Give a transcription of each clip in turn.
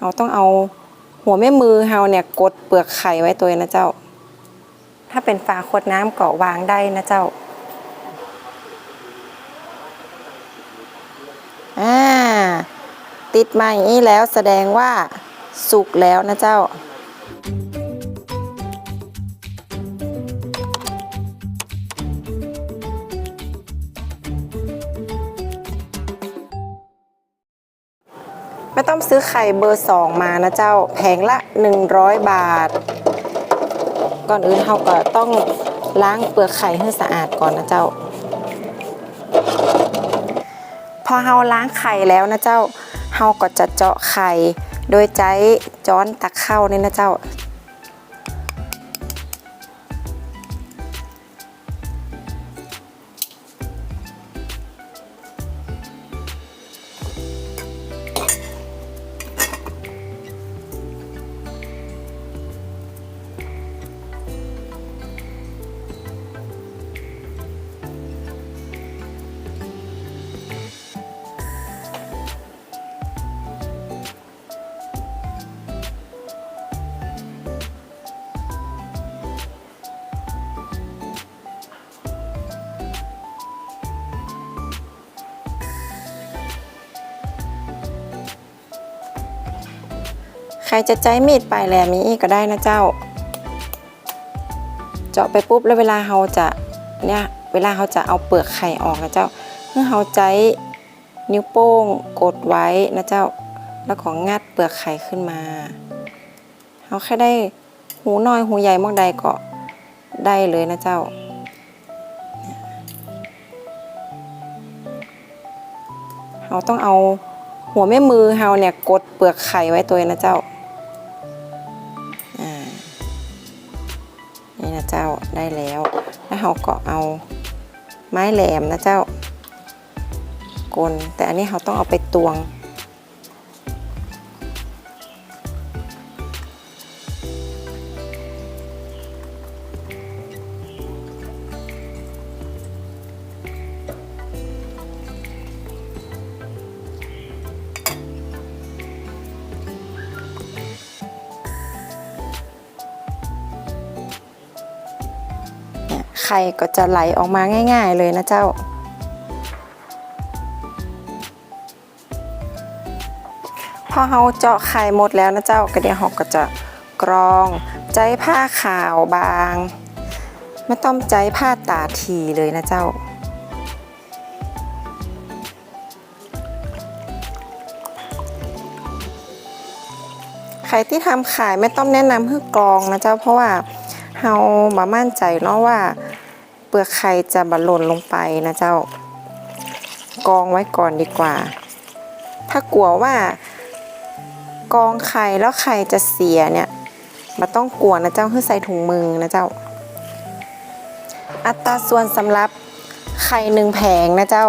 เราต้องเอาหัวแม่มือเฮาเนี่ยกดเปลือกไข่ไว้ตัวนะเจ้า ถ้าเป็นฝาขวดน้ำก็วางได้นะเจ้าอ่าติดมาอย่างนี้แล้วแสดงว่าสุกแล้วนะเจ้า ม่ต้องซื้อไข่เบอร์สองมานะเจ้าแผงละ 100 บาท ก่อนอื่นเราก็ต้องล้างเปลือกไข่ให้สะอาดก่อนนะเจ้า พอเราล้างไข่แล้วนะเจ้าเราก็จะเจาะไข่ โดยใช้จ้อนตักเข้านี่นะเจ้า ใครจะใจมีดปลายแหลมนี้ก็ได้นะเจ้า เจาะไปปุ๊บแล้วเวลาเราจะเนี่ยเวลาเราจะเอาเปลือกไข่ออกนะเจ้าเมื่อเราใจนิ้วโป้งกดไว้นะเจ้า แล้วก็งัดเปลือกไข่ขึ้นมาเราแค่ได้หูน้อยหูใหญ่มากใดก็ได้เลยนะเจ้าเราต้องเอาหัวแม่มือเฮาเนี่ยกดเปลือกไข่ไว้ตัวนะเจ้าอ่า เราก็เอาไม้แหลมนะเจ้ากลแต่อันนี้เราต้องเอาไปตวง ไข่ก็จะไหลออกมาง่าย ๆ เลยนะเจ้า พอเราเจาะไข่หมดแล้วนะเจ้าก็เดียวเราก็จะกรองใจผ้าขาวบางไม่ต้องใจผ้าตาทีเลยนะเจ้าใครที่ทำขายไม่ต้องแนะนำให้กรองนะเจ้า เพราะว่าเฮามามั่นใจเนาะว่า เปลือกไข่จะบรหล่นลงไปนะเจ้ากรองไว้ก่อนดีกว่า ถ้ากลัวว่ากรองไข่แล้วไข่จะเสียเนี่ยมาต้องกลัวนะเจ้าให้ใส่ถุงมือนะเจ้า อัตราส่วนสำหรับไข่หนึ่งแผงนะเจ้า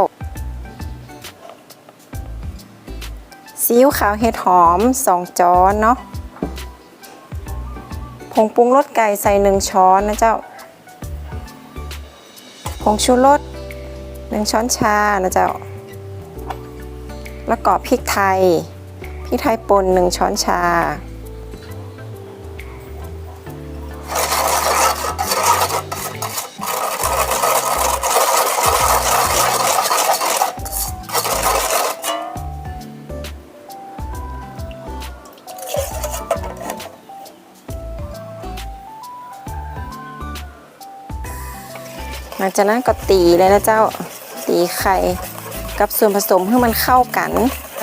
ซีอิ๊วขาวเห็ดหอม 2 ช้อนเนาะผงปรุงรสไก่ใส่ 1 ช้อนนะเจ้า ผงชูรสหนึ่งช้อนชานะเจ้า แล้วก็พริกไทย พริกไทยป่นหนึ่งช้อนชา จากนั้นก็ตีเลยนะเจ้า ตีไข่กับส่วนผสมให้มันเข้ากัน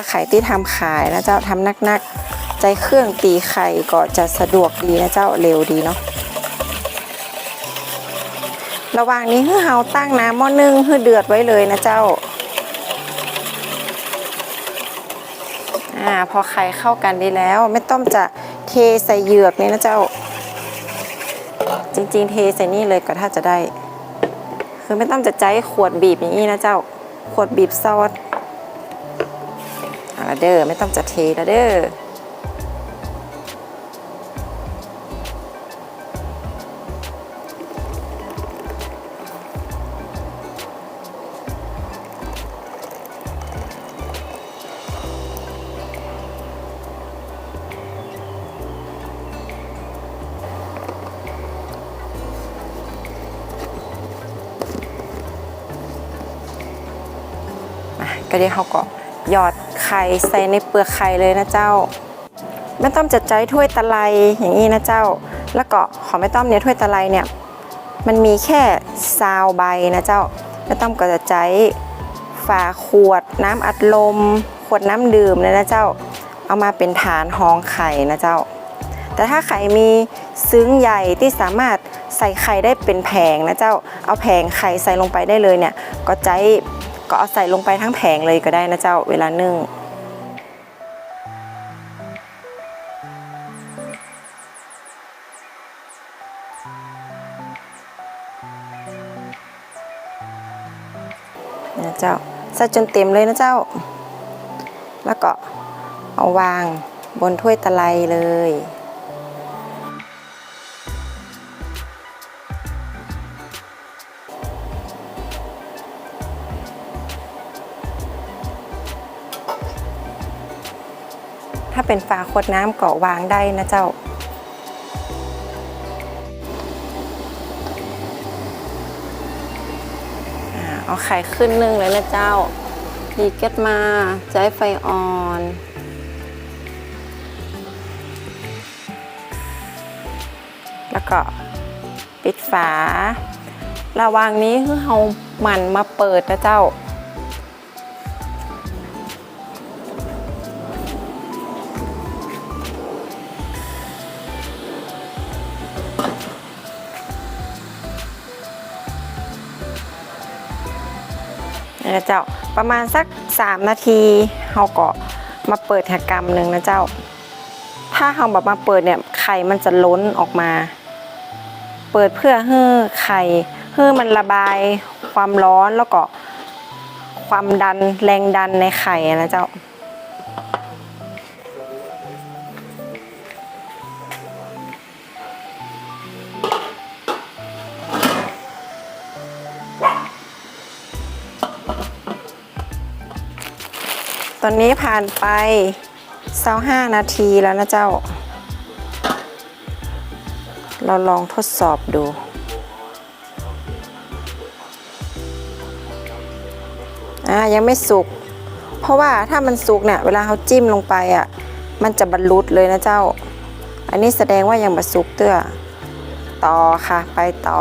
ไข่ที่ทำขายนะเจ้าทำนักๆ ใจเครื่องตีไข่ก็จะสะดวกดีนะเจ้าเร็วดีเนาะระหว่างนี้ให้เฮาตั้งน้ำหม้อนึ่งให้เดือดไว้เลยนะเจ้าอ่าพอไข่เข้ากันดีแล้วไม่ต้องจะเทใส่เหยือกนี่นะเจ้า จริงๆ เทใส่นี่เลยก็ถ้าจะได้ คือไม่ต้องจะใจขวดบีบอย่างนี้นะเจ้า ขวดบีบซอสเอาละเด้อไม่ต้องจะเทละเด้อ ก็เดี๋ยวเขาก็หยอดไข่ใส่ในเปลือกไข่เลยนะเจ้าแม่ต้อมจะใจถ้วยตะไลอย่างนี้นะเจ้า แล้วก็ของแม่ต้อมเนี่ยถ้วยตะไลเนี่ยมันมีแค่ซาวใบนะเจ้าแม่ต้อมก็จะใจฝาขวดน้ำอัดลม ขวดน้ำดื่มเนี่ยนะเจ้า เอามาเป็นฐานห้องไข่นะเจ้า แต่ถ้าไข่มีซึ้งใหญ่ที่สามารถใส่ไข่ได้เป็นแผงนะเจ้า เอาแผงไข่ใส่ลงไปได้เลยเนี่ย ก็ใจ ก็เอาใส่ลงไปทั้งแผงเลยก็ได้นะเจ้าเวลานึ่งนะเจ้าใส่จนเต็มเลยนะเจ้า แล้วก็เอาวางบนถ้วยตะไลเลย ถ้าเป็นฝาขวดน้ำก็วางได้นะเจ้า เอาไข่ขึ้นนึ่งเลยนะเจ้าดีเก็ตมาใช้ไฟอ่อนแล้วก็ปิดฝา ระวางนี้คือเฮาหมันมาเปิดนะเจ้า นี่นะเจ้าประมาณสัก 3 นาทีเราก็มาเปิดแหกรรมหนึ่งนะเจ้า ถ้าเราแบบมาเปิดเนี่ยไข่มันจะล้นออกมา เปิดเพื่อให้ไข่ให้มันระบายความร้อนแล้วก็ความดันแรงดันในไข่นะเจ้า อนนี้ผ่านไป25นาทีแล้วนะเจ้า เราลองทดสอบดู อ่า ยังไม่สุก เพราะว่าถ้ามันสุกเนี่ย เวลาเขาจิ้มลงไปอะ มันจะบรรลุเลยนะเจ้า อันนี้แสดงว่ายังบรสุกเตื้อ ต่อค่ะ ไปต่อ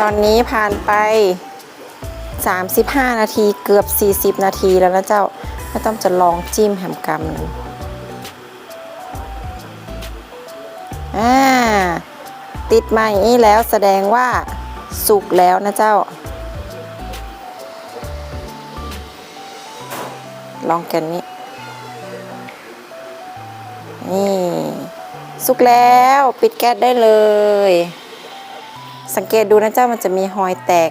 ตอนนี้ผ่านไป 35 นาทีเกือบ 40 นาทีแล้วนะเจ้าไม่ต้องจะลองจิ้มแฮมกำหนึ่งอ่าติดมาอย่างนี้แล้วแสดงว่าสุกแล้วนะเจ้า ลองแกนนี้ นี่ สุกแล้วปิดแก๊สได้เลย สังเกตดูนะเจ้ามันจะมีหอยแตก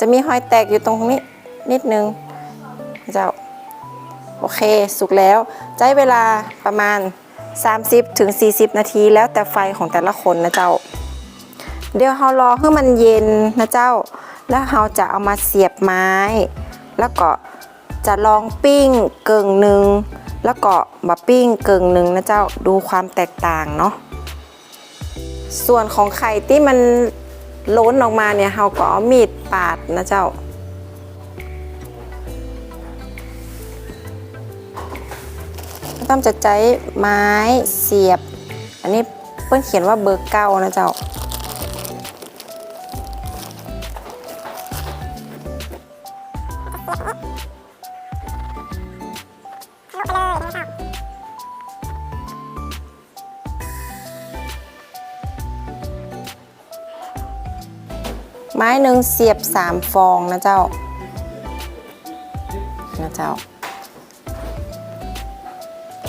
จะมีหอยแตกอยู่ตรงนี้นิดนึงนะเจ้าโอเคสุกแล้วใช้เวลาประมาณ30ถึงนาที แล้วแต่ไฟของแต่ละคนนะเจ้า เดี๋ยวเรารอให้มันเย็นนะเจ้า แล้วเราจะเอามาเสียบไม้ แล้วก็จะลองปิ้งเกิงหนึ่งแล้วก็มาปิ้งเกิงหนึ่งนะเจ้าดูความแตกต่างเนาะ ส่วนของไข่ที่มันล้นออกมาเนี่ยเราก็เอามีดปาดนะเจ้า ต้องจะใช้ไม้เสียบ อันนี้เพื่อนเขียนว่าเบอร์เก้านะเจ้า ไม้หนึ่งเสียบสามฟองนะเจ้า นะเจ้า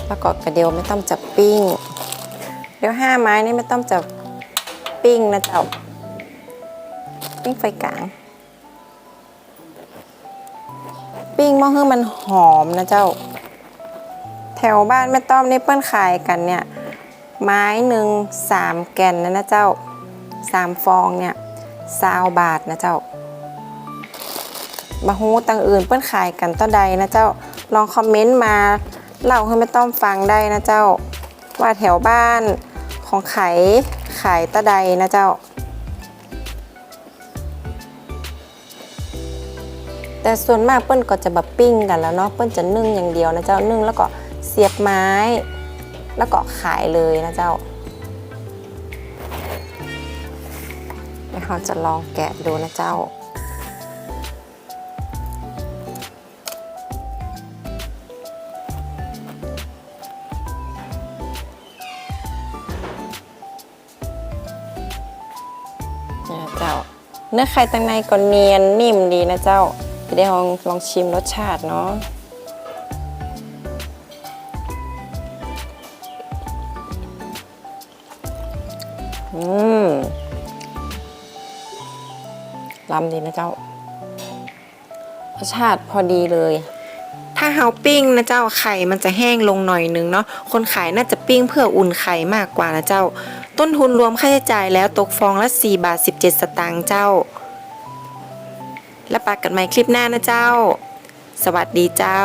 แล้วก็กระเดียวไม่ต้องจับปิ้ง เดี๋ยวห้าไม้นี่ไม่ต้องจับปิ้งนะเจ้า ปิ้งไฟกลาง ปิ้งมะฮือมันหอมนะเจ้า แถวบ้านแม่ต้อมนี่เปิ้นขายกันเนี่ย ไม้หนึ่งสามแก่นนะนะเจ้าสามฟองเนี่ย ซาวบาทนะเจ้าบาฮูตังอื่นเปิ้นขายกันต้นใดนะเจ้า ลองคอมเมนต์มาเล่าให้แม่ต้อมฟังได้นะเจ้า ว่าแถวบ้านของขายขายตะใดนะเจ้า แต่ส่วนมากเปิ้นก็จะแบบปิ้งกันแล้วเนาะเปิ้นจะนึ่งอย่างเดียวนะเจ้านึ่งแล้วก็เสียบไม้ แล้วก็ขายเลยนะเจ้า เดี๋ยวเราจะลองแกะดูนะเจ้านะเจ้า เนื้อไข่ตังในก็เนียนนิ่มดีนะเจ้าจะได้ลองลองชิมรสชาติเนาะำดีนะเจ้ารสชาติพอดีเลย ถ้าเฮาปิ้งนะเจ้าไข่มันจะแห้งลงหน่อยนึงเนาะคนขายน่าจะปิ้งเพื่ออุ่นไข่มากกว่านะเจ้า ต้นทุนรวมค่าใช้จ่ายแล้วตกฟองละ4บาท17 สตางค์เจ้า และปากกันใหม่คลิปหน้านะเจ้า สวัสดีเจ้า